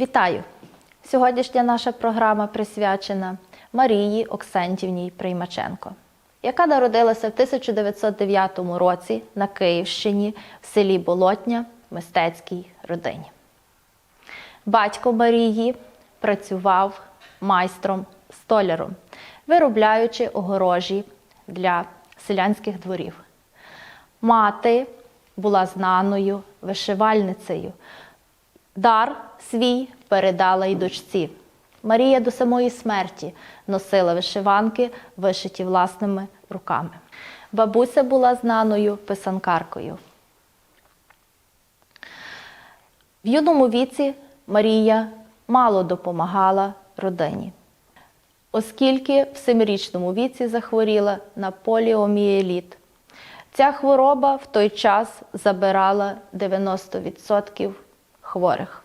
Вітаю! Сьогоднішня наша програма присвячена Марії Оксентівній Приймаченко, яка народилася в 1909 році на Київщині в селі Болотня в мистецькій родині. Батько Марії працював майстром столяром, виробляючи огорожі для селянських дворів. Мати була знаною вишивальницею. Дар свій передала й дочці. Марія до самої смерті носила вишиванки, вишиті власними руками. Бабуся була знаною писанкаркою. В юному віці Марія мало допомагала родині, оскільки в семирічному віці захворіла на поліомієліт. Ця хвороба в той час забирала 90% хворих.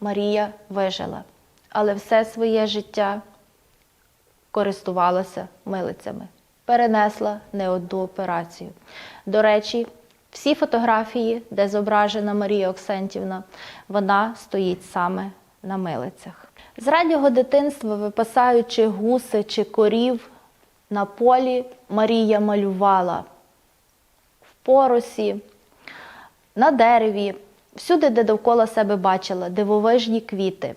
Марія вижила, але все своє життя користувалася милицями, перенесла не одну операцію. До речі, всі фотографії, де зображена Марія Оксентівна, вона стоїть саме на милицях. З раннього дитинства, випасаючи гуси чи корів на полі, Марія малювала в поросі, на дереві, всюди, де довкола себе бачила дивовижні квіти.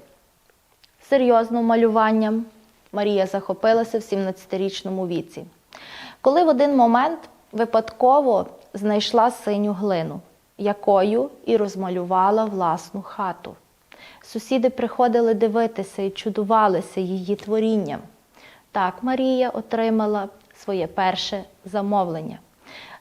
Серйозним малюванням Марія захопилася в 17-річному віці. Коли в один момент випадково знайшла синю глину, якою і розмалювала власну хату. Сусіди приходили дивитися і чудувалися її творінням. Так Марія отримала своє перше замовлення,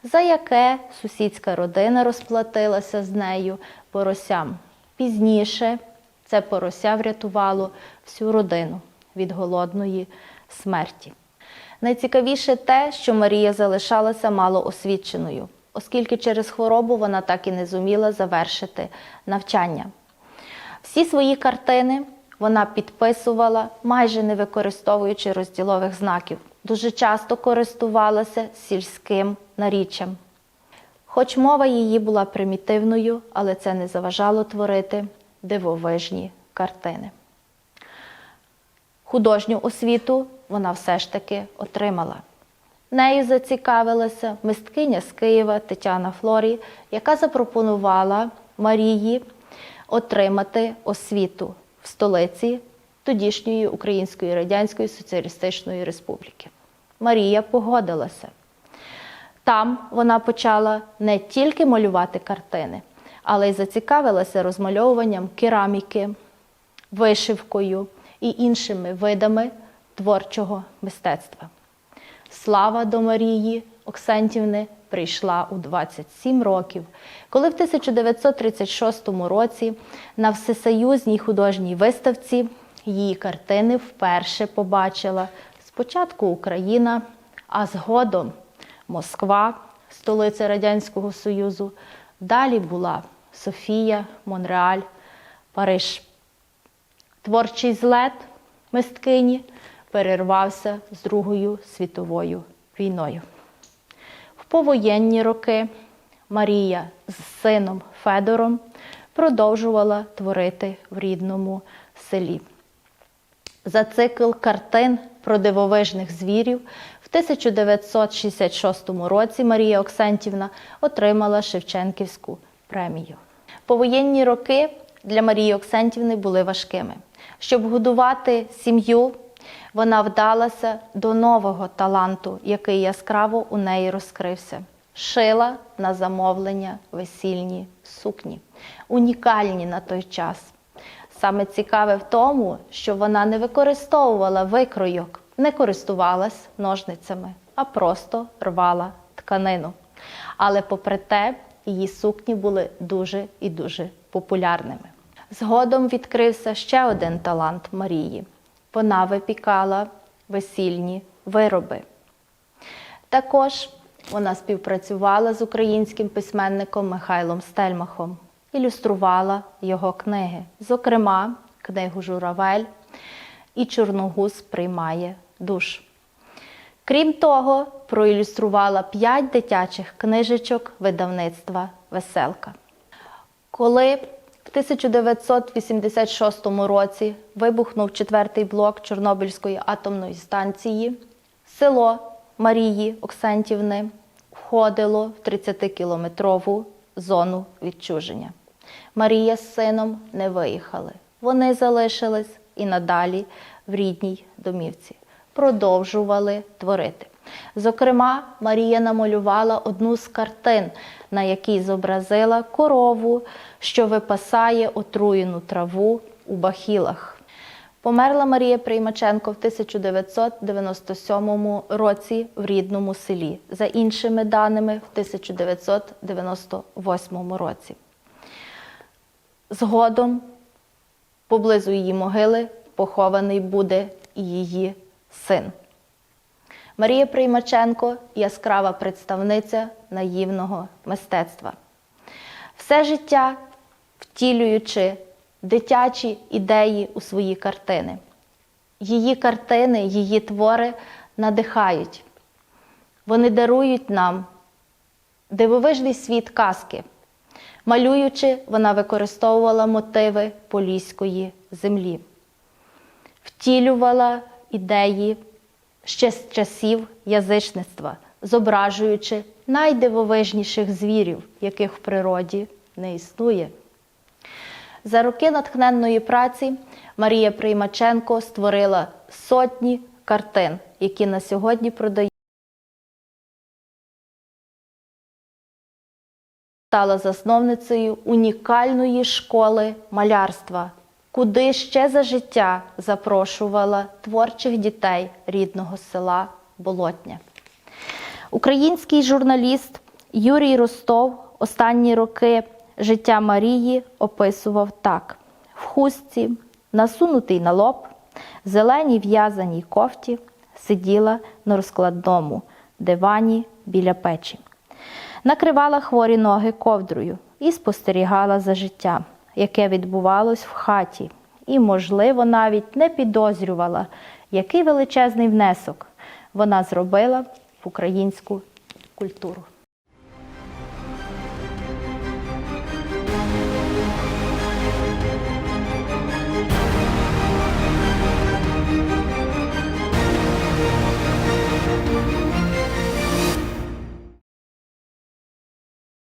за яке сусідська родина розплатилася з нею поросям. Пізніше це порося врятувало всю родину від голодної смерті. Найцікавіше те, що Марія залишалася малоосвіченою, оскільки через хворобу вона так і не зуміла завершити навчання. Всі свої картини вона підписувала, майже не використовуючи розділових знаків. Дуже часто користувалася сільським наріччям. Хоч мова її була примітивною, але це не заважало творити дивовижні картини. Художню освіту вона все ж таки отримала. Нею зацікавилася мисткиня з Києва Тетяна Флорі, яка запропонувала Марії отримати освіту в столиці тодішньої Української Радянської Соціалістичної Республіки. Марія погодилася. Там вона почала не тільки малювати картини, але й зацікавилася розмальовуванням кераміки, вишивкою і іншими видами творчого мистецтва. Слава до Марії Оксентівни прийшла у 27 років, коли в 1936 році на всесоюзній художній виставці її картини вперше побачила спочатку Україна, а згодом Москва, столиця Радянського Союзу. Далі була Софія, Монреаль, Париж. Творчий злет мисткині перервався з Другою світовою війною. В повоєнні роки Марія з сином Федором продовжувала творити в рідному селі. За цикл картин про дивовижних звірів в 1966 році Марія Оксентівна отримала Шевченківську премію. Повоєнні роки для Марії Оксентівни були важкими. Щоб годувати сім'ю, вона вдалася до нового таланту, який яскраво у неї розкрився. Шила на замовлення весільні сукні, унікальні на той час. Саме цікаве в тому, що вона не використовувала викройок, не користувалась ножницями, а просто рвала тканину. Але попри те, її сукні були дуже і дуже популярними. Згодом відкрився ще один талант Марії. Вона випікала весільні вироби. Також вона співпрацювала з українським письменником Михайлом Стельмахом, ілюструвала його книги, зокрема, книгу Журавель і Чорногуз приймає душ. Крім того, проілюструвала п'ять дитячих книжечок видавництва Веселка. Коли в В 1986 році вибухнув четвертий блок Чорнобильської атомної станції. Село Марії Оксентівни входило в 30-кілометрову зону відчуження. Марія з сином не виїхали. Вони залишились і надалі в рідній домівці. Продовжували творити. Зокрема, Марія намалювала одну з картин, на якій зобразила корову, що випасає отруєну траву у бахілах. Померла Марія Приймаченко в 1997 році в рідному селі, за іншими даними, в 1998 році. Згодом поблизу її могили похований буде її син. Марія Приймаченко яскрава представниця наївного мистецтва. Все життя втілюючи дитячі ідеї у свої картини. Її картини, її твори надихають. Вони дарують нам дивовижний світ казки. Малюючи, вона використовувала мотиви поліської землі, втілювала ідеї ще з часів язичництва, зображуючи найдивовижніших звірів, яких в природі не існує. За роки натхненної праці Марія Приймаченко створила сотні картин, які на сьогодні продають. Стала засновницею унікальної школи малярства, куди ще за життя запрошувала творчих дітей рідного села Болотня. Український журналіст Юрій Ростов останні роки життя Марії описував так: в хустці, насунутий на лоб, зеленій в'язаній кофті, сиділа на розкладному дивані біля печі, накривала хворі ноги ковдрою і спостерігала за життям, яке відбувалось в хаті, і, можливо, навіть не підозрювала, який величезний внесок вона зробила в українську культуру.